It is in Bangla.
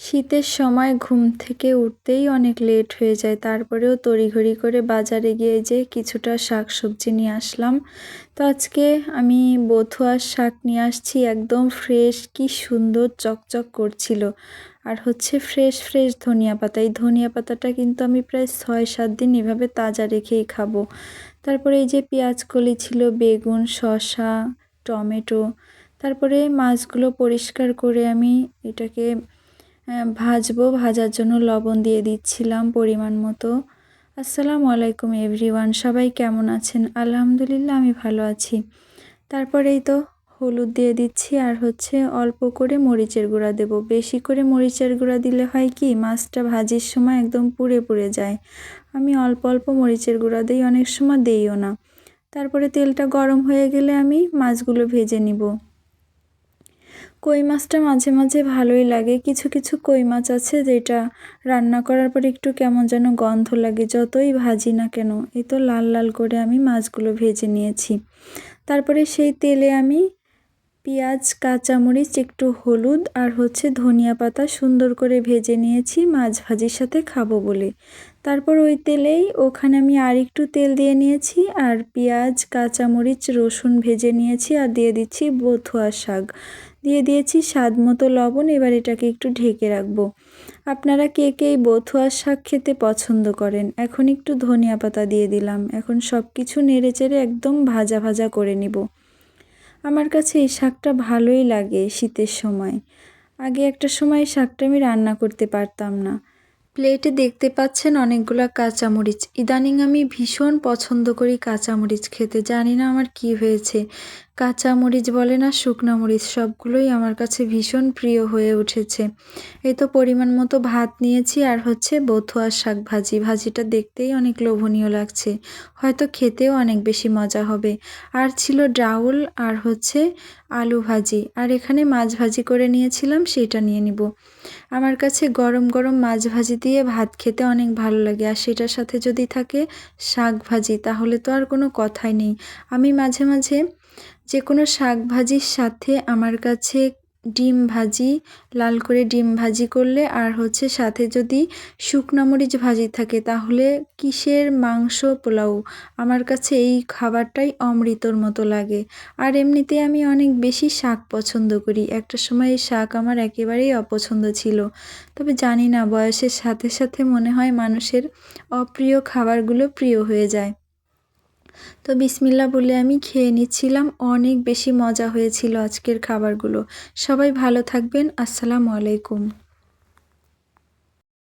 শীতের সময় ঘুম থেকে উঠতেই অনেক লেট হয়ে যায়। তারপরেও তড়িঘড়ি করে বাজারে গিয়ে যে কিছুটা শাক সবজি নিয়ে আসলাম। তো আজকে আমি বথুয়ার শাক নিয়ে আসছি, একদম ফ্রেশ, কি সুন্দর চকচক করছিল। আর হচ্ছে ফ্রেশ ফ্রেশ ধনিয়া পাতা। এই ধনিয়া পাতাটা কিন্তু আমি প্রায় ছয়, সাত দিন এভাবে তাজা রেখেই খাব। তারপরে এই যে পেঁয়াজ কলি ছিল, বেগুন, শসা, টমেটো। তারপরে মাছগুলো পরিষ্কার করে আমি এটাকে ভাজবো, ভাজার জন্য লবণ দিয়ে দিচ্ছিলাম পরিমাণ মতো। আসসালামু আলাইকুম এভরিওয়ান, সবাই কেমন আছেন? আলহামদুলিল্লাহ, আমি ভালো আছি। তারপরেই তো হলুদ দিয়ে দিচ্ছি, আর হচ্ছে অল্প করে মরিচের গুঁড়া দেব। বেশি করে মরিচের গুঁড়া দিলে হয় কি, মাছটা ভাজির সময় একদম পুড়ে পুড়ে যায়। আমি অল্প অল্প মরিচের গুঁড়া দিই, অনেক সময় দেইও না। তারপরে তেলটা গরম হয়ে গেলে আমি মাছগুলো ভেজে নিব। কই মাছটা মাঝে মাঝে ভালোই লাগে। কিছু কিছু কই মাছ আছে যেটা রান্না করার পর একটু কেমন যেন গন্ধ লাগে, যতই ভাজি না কেন। এই তো লাল লাল করে আমি মাছগুলো ভেজে নিয়েছি। তারপরে সেই তেলে আমি পেঁয়াজ, কাঁচামরিচ, একটু হলুদ আর হচ্ছে ধনিয়া পাতা সুন্দর করে ভেজে নিয়েছি, মাছ ভাজির সাথে খাব বলে। তারপর ওই তেলেই ওখানে আমি আর একটু তেল দিয়ে নিয়েছি আর পেঁয়াজ, কাঁচামরিচ, রসুন ভেজে নিয়েছি আর দিয়ে দিচ্ছি বথুয়া শাক। দিয়ে দিয়েছি স্বাদ মতো লবণ, এবার এটাকে একটু ঢেকে রাখব। আপনারা কে কে এই বথুয়ার শাক খেতে পছন্দ করেন? এখন একটু ধনিয়া পাতা দিয়ে দিলাম। এখন সব কিছু নেড়ে চেড়ে একদম ভাজা ভাজা করে নিব। আমার কাছে এই শাকটা ভালোই লাগে শীতের সময়। আগে একটা সময় শাকটা আমি রান্না করতে পারতাম না। প্লেটে দেখতে পাচ্ছেন অনেকগুলো কাঁচামরিচ। ইদানিং আমি ভীষণ পছন্দ করি কাঁচামরিচ খেতে। জানি না আমার কি হয়েছে। কাঁচা মরিচ বলে না, শুকনা মরিচ, সবগুলোই আমার কাছে ভীষণ প্রিয় হয়ে উঠেছে। এই তো পরিমাণ মতো ভাত নিয়েছি আর হচ্ছে বথুয়ার শাক ভাজি। ভাজিটা দেখতেই অনেক লোভনীয় লাগছে। হয়তো খেতেও অনেক বেশি মজা হবে। আর ছিল ডাউল আর হচ্ছে আলু ভাজি। আর এখানে মাছ ভাজি করে নিয়েছিলাম, সেটা নিয়ে নিব। আমার কাছে গরম গরম মাছ ভাজি দিয়ে ভাত খেতে অনেক ভালো লাগে। আর সেটার সাথে যদি থাকে শাক ভাজি, তাহলে তো আর কোনো কথাই নেই। আমি মাঝে মাঝে যে কোনো শাক ভাজির সাথে আমার কাছে ডিম ভাজি, লাল করে ডিম ভাজি করলে আর হচ্ছে সাথে যদি শুকনো মরিচ ভাজি থাকে তাহলে কিসের মাংস পোলাও? আমার কাছে এই খাবারটাই অমৃতর মতো লাগে। আর এমনিতে আমি অনেক বেশি শাক পছন্দ করি। একটা সময় এই শাক আমার একেবারেই অপছন্দ ছিল। তবে জানি না, বয়সের সাথে সাথে মনে হয় মানুষের অপ্রিয় খাবারগুলো প্রিয় হয়ে যায়। তো বিসমিল্লা বলে আমি খেয়ে নিচ্ছিলাম। অনেক বেশি মজা হয়েছিল আজকের খাবারগুলো। সবাই ভালো থাকবেন। আসসালামু আলাইকুম।